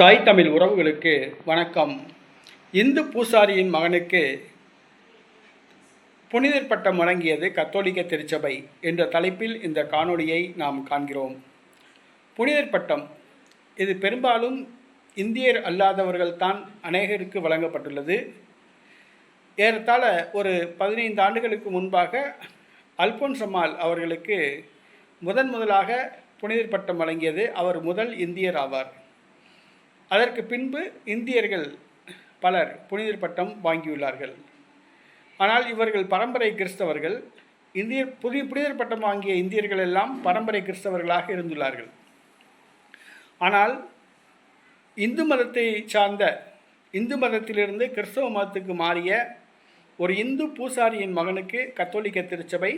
தாய் தமிழ் உறவுகளுக்கு வணக்கம். இந்து பூசாரியின் மகனுக்கு புனிதர் பட்டம் வழங்கியது கத்தோலிக்க திருச்சபை என்ற தலைப்பில் இந்த காணொளியை நாம் காண்கிறோம். புனிதர் பட்டம் இது பெரும்பாலும் இந்தியர் அல்லாதவர்கள் தான் அநேகருக்கு வழங்கப்பட்டுள்ளது. ஏறத்தாழ ஒரு பதினைந்து ஆண்டுகளுக்கு முன்பாக அல்போன்ஸ் அவர்களுக்கு முதன் முதலாக புனிதர் பட்டம் வழங்கியது அவர் முதல் இந்தியர் ஆவார். அதற்கு பின்பு இந்தியர்கள் பலர் புனிதர் பட்டம் வாங்கியுள்ளார்கள். ஆனால் இவர்கள் பரம்பரை கிறிஸ்தவர்கள் இந்திய புதிய புனிதர் பட்டம் வாங்கிய இந்தியர்கள் எல்லாம் பரம்பரை கிறிஸ்தவர்களாக இருந்துள்ளார்கள். ஆனால் இந்து மதத்தை சார்ந்த இந்து மதத்திலிருந்து கிறிஸ்தவ மதத்துக்கு மாறிய ஒரு இந்து பூசாரியின் மகனுக்கு கத்தோலிக்க திருச்சபை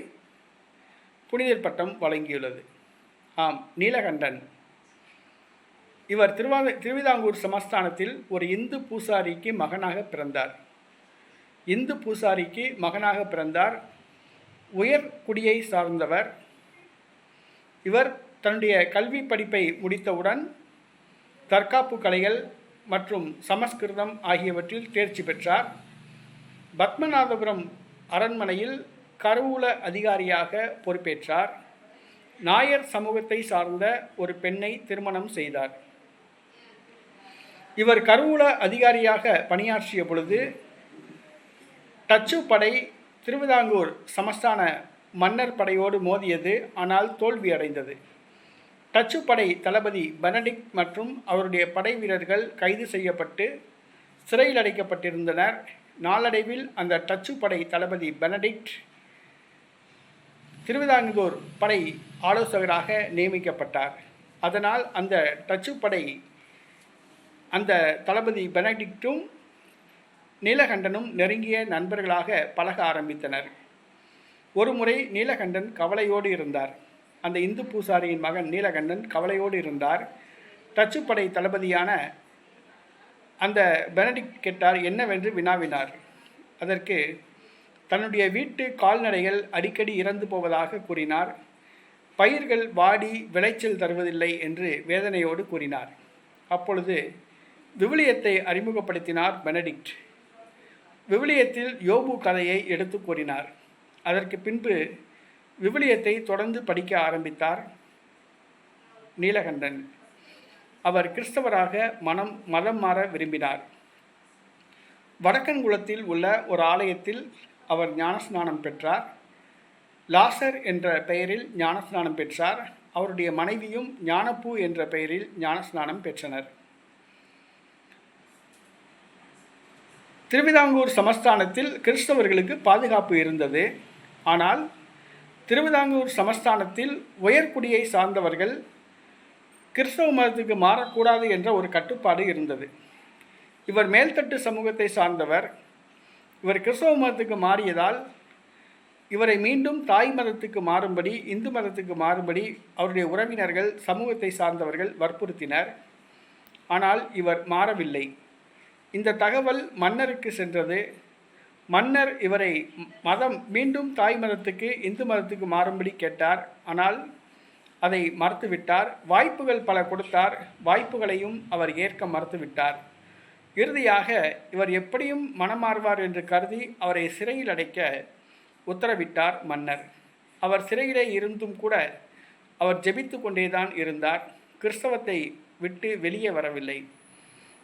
புனிதர் பட்டம் வழங்கியுள்ளது. ஆம் நீலகண்டன். இவர் திருவாத திருவிதாங்கூர் சமஸ்தானத்தில் ஒரு இந்து பூசாரிக்கு மகனாக பிறந்தார். இந்து பூசாரிக்கு மகனாக பிறந்தார். உயர் குடியை சார்ந்தவர். இவர் தன்னுடைய கல்வி படிப்பை முடித்தவுடன் தற்காப்பு கலைகள் மற்றும் சமஸ்கிருதம் ஆகியவற்றில் தேர்ச்சி பெற்றார். பத்மநாதபுரம் அரண்மனையில் கருவூல அதிகாரியாக பொறுப்பேற்றார். நாயர் சமூகத்தை சார்ந்த ஒரு பெண்ணை திருமணம் செய்தார். இவர் கருவூல அதிகாரியாக பணியாற்றிய பொழுது டச்சு படை திருவிதாங்கூர் சமஸ்தான மன்னர் படையோடு மோதியது ஆனால் தோல்வி அடைந்தது. டச்சு படை தளபதி பெனடிக்ட் மற்றும் அவருடைய படை வீரர்கள் கைது செய்யப்பட்டு சிறையில் அடைக்கப்பட்டிருந்தனர். நாளடைவில் அந்த டச்சு படை தளபதி பெனடிக்ட் திருவிதாங்கூர் படை ஆலோசகராக நியமிக்கப்பட்டார். அதனால் அந்த டச்சு படை அந்த தளபதி பெனடிக்டும் நீலகண்டனும் நெருங்கிய நண்பர்களாக பழக ஆரம்பித்தனர். ஒருமுறை நீலகண்டன் கவலையோடு இருந்தார். அந்த இந்து பூசாரியின் மகன் நீலகண்டன் கவலையோடு இருந்தார். டச்சுப்படை தளபதியான அந்த பெனடிக்ட் கேட்டார் என்னவென்று வினாவினார்? அதற்கு தன்னுடைய வீட்டு கால்நடைகள் அடிக்கடி இறந்து போவதாக கூறினார். பயிர்கள் வாடி விளைச்சல் தருவதில்லை என்று வேதனையோடு கூறினார். அப்பொழுது விவிலியத்தை அறிமுகப்படுத்தினார் பெனடிக்ட். விவிலியத்தில் யோபு கதையை எடுத்து கூறினார். அதற்கு பின்பு விவிலியத்தை தொடர்ந்து படிக்க ஆரம்பித்தார் நீலகண்டன். அவர் கிறிஸ்தவராக மனம் மதம் மாற விரும்பினார். வடக்கன்குளத்தில் உள்ள ஒரு ஆலயத்தில் அவர் ஞானஸ்நானம் பெற்றார். லாசர் என்ற பெயரில் ஞானஸ்நானம் பெற்றார். அவருடைய மனைவியும் ஞானப்பூ என்ற பெயரில் ஞானஸ்நானம் பெற்றனர். திருவிதாங்கூர் சமஸ்தானத்தில் கிறிஸ்தவர்களுக்கு பாதுகாப்பு இருந்தது. ஆனால் திருவிதாங்கூர் சமஸ்தானத்தில் உயர்குடியை சார்ந்தவர்கள் கிறிஸ்தவ மதத்துக்கு மாறக்கூடாது என்ற ஒரு கட்டுப்பாடு இருந்தது. இவர் மேல்தட்டு சமூகத்தை சார்ந்தவர். இவர் கிறிஸ்தவ மதத்துக்கு மாறியதால் இவரை மீண்டும் தாய் மதத்துக்கு மாறும்படி இந்து மதத்துக்கு மாறும்படி அவருடைய உறவினர்கள் சமூகத்தை சார்ந்தவர்கள் வற்புறுத்தினர். ஆனால் இவர் மாறவில்லை. இந்த தகவல் மன்னருக்கு சென்றது. மன்னர் இவரை மதம் மீண்டும் தாய் மதத்துக்கு இந்து மதத்துக்கு மாறும்படி கேட்டார். ஆனால் அதை மறுத்துவிட்டார். வாய்ப்புகள் பல கொடுத்தார். வாய்ப்புகளையும் அவர் ஏற்க மறுத்துவிட்டார். இறுதியாக இவர் எப்படியும் மனமாறுவார் என்று கருதி அவரை சிறையில் அடைக்க உத்தரவிட்டார் மன்னர். அவர் சிறையிலே இருந்தும் கூட அவர் ஜெபித்து கொண்டேதான் இருந்தார். கிறிஸ்தவத்தை விட்டு வெளியே வரவில்லை.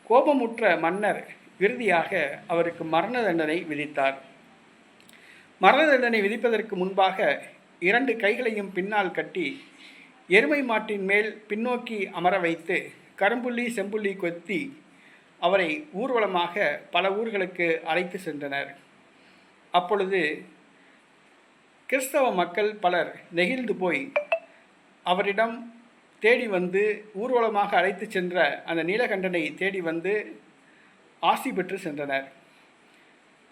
கோபமுற்ற மன்னர் இறுதியாக அவருக்கு மரண தண்டனை விதித்தார். மரண தண்டனை விதிப்பதற்கு முன்பாக இரண்டு கைகளையும் பின்னால் கட்டி எருமை மாட்டின் மேல் பின்னோக்கி அமர வைத்து கரும்புள்ளி செம்புள்ளி கொத்தி அவரை ஊர்வலமாக பல ஊர்களுக்கு அழைத்து சென்றனர். அப்பொழுது கிறிஸ்தவ மக்கள் பலர் நெகிழ்ந்து போய் அவரிடம் தேடி வந்து ஊர்வலமாக அழைத்து சென்ற அந்த நீலகண்டனை தேடி வந்து ஆசி பெற்று சென்றனர்.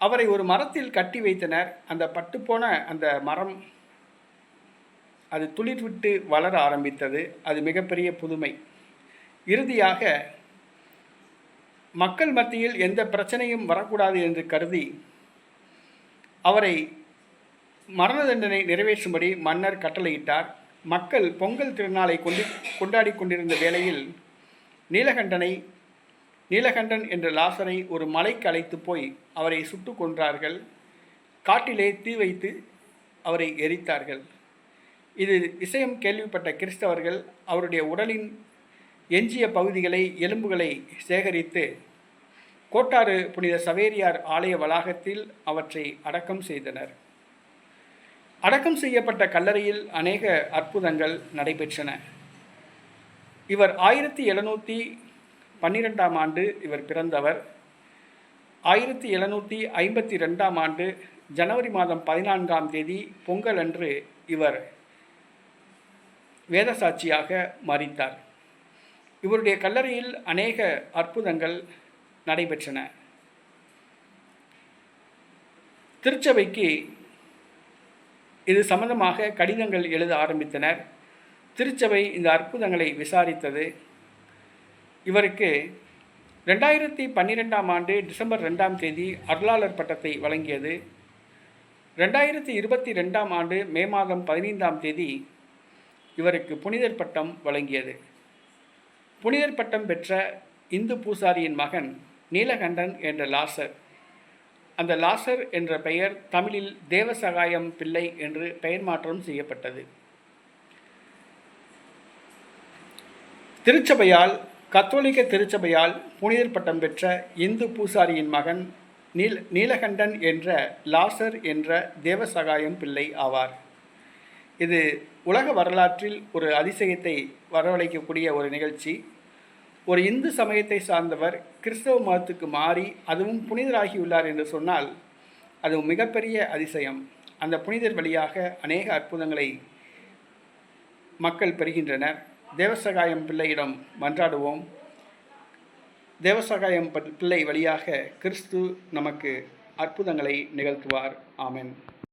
அவரை ஒரு மரத்தில் கட்டி வைத்தனர். அந்த பட்டுப்போன அந்த மரம் அது துளிர்விட்டு வளர ஆரம்பித்தது. அது மிகப்பெரிய புதுமை. இறுதியாக மக்கள் மத்தியில் எந்த பிரச்சனையும் வரக்கூடாது என்று கருதி அவரை மரண தண்டனை நிறைவேற்றும்படி மன்னர் கட்டளையிட்டார். மக்கள் பொங்கல் திருநாளை கொண்டு கொண்டாடி கொண்டிருந்த வேளையில் நீலகண்டனை நீலகண்டன் என்ற லாசரை ஒரு மலைக்கு அழைத்து போய் அவரை சுட்டு கொன்றார்கள். காட்டிலே தீ வைத்து அவரை எரித்தார்கள். இது விஷயம் கேள்விப்பட்ட கிறிஸ்தவர்கள் அவருடைய உடலின் எஞ்சிய பகுதிகளை எலும்புகளை சேகரித்து கோட்டாறு புனித சவேரியார் ஆலய வளாகத்தில் அவற்றை அடக்கம் செய்தனர். அடக்கம் செய்யப்பட்ட கல்லறையில் அநேக அற்புதங்கள் நடைபெற்றன. இவர் ஆயிரத்தி எழுநூற்றி பன்னிரெண்டாம் ஆண்டு இவர் பிறந்தவர். ஆயிரத்தி எழுநூற்றி ஐம்பத்தி ரெண்டாம் ஆண்டு ஜனவரி மாதம் பதினான்காம் தேதி பொங்கல் அன்று இவர் வேதசாட்சியாக மறித்தார். இவருடைய கல்லறையில் அநேக அற்புதங்கள் நடைபெற்றன. திருச்சபைக்கு இது சம்பந்தமாக கடிதங்கள் எழுத ஆரம்பித்தனர். திருச்சபை இந்த அற்புதங்களை விசாரித்தது. இவருக்கு ரெண்டாயிரத்தி பன்னிரெண்டாம் ஆண்டு டிசம்பர் ரெண்டாம் தேதி அருளாளர் பட்டத்தை வழங்கியது. ரெண்டாயிரத்தி இருபத்தி ரெண்டாம் ஆண்டு மே மாதம் பதினைந்தாம் தேதி இவருக்கு புனிதர் பட்டம் வழங்கியது. புனிதர் பட்டம் பெற்ற இந்து பூசாரியின் மகன் நீலகண்டன் என்ற லாசர் அந்த லாசர் என்ற பெயர் தமிழில் தேவசகாயம் பிள்ளை என்று பெயர் மாற்றம் செய்யப்பட்டது. திருச்சபையால் கத்தோலிக்க திருச்சபையால் புனிதர் பட்டம் பெற்ற இந்து பூசாரியின் மகன் நீல் நீலகண்டன் என்ற லாசர் என்ற தேவசகாயம் பிள்ளை ஆவார். இது உலக வரலாற்றில் ஒரு அதிசயத்தை வரவழைக்கக்கூடிய ஒரு நிகழ்ச்சி. ஒரு இந்து சமயத்தை சார்ந்தவர் கிறிஸ்தவ மதத்துக்கு மாறி அதுவும் புனிதராகியுள்ளார் என்று சொன்னால் அது மிகப்பெரிய அதிசயம். அந்த புனிதர் வழியாக அநேக அற்புதங்களை மக்கள் பெறுகின்றனர். தேவசகாயம் பிள்ளையிடம் மன்றாடுவோம். தேவசகாயம் பிள்ளை வழியாக கிறிஸ்து நமக்கு அற்புதங்களை நிகழ்த்துவார். ஆமென்.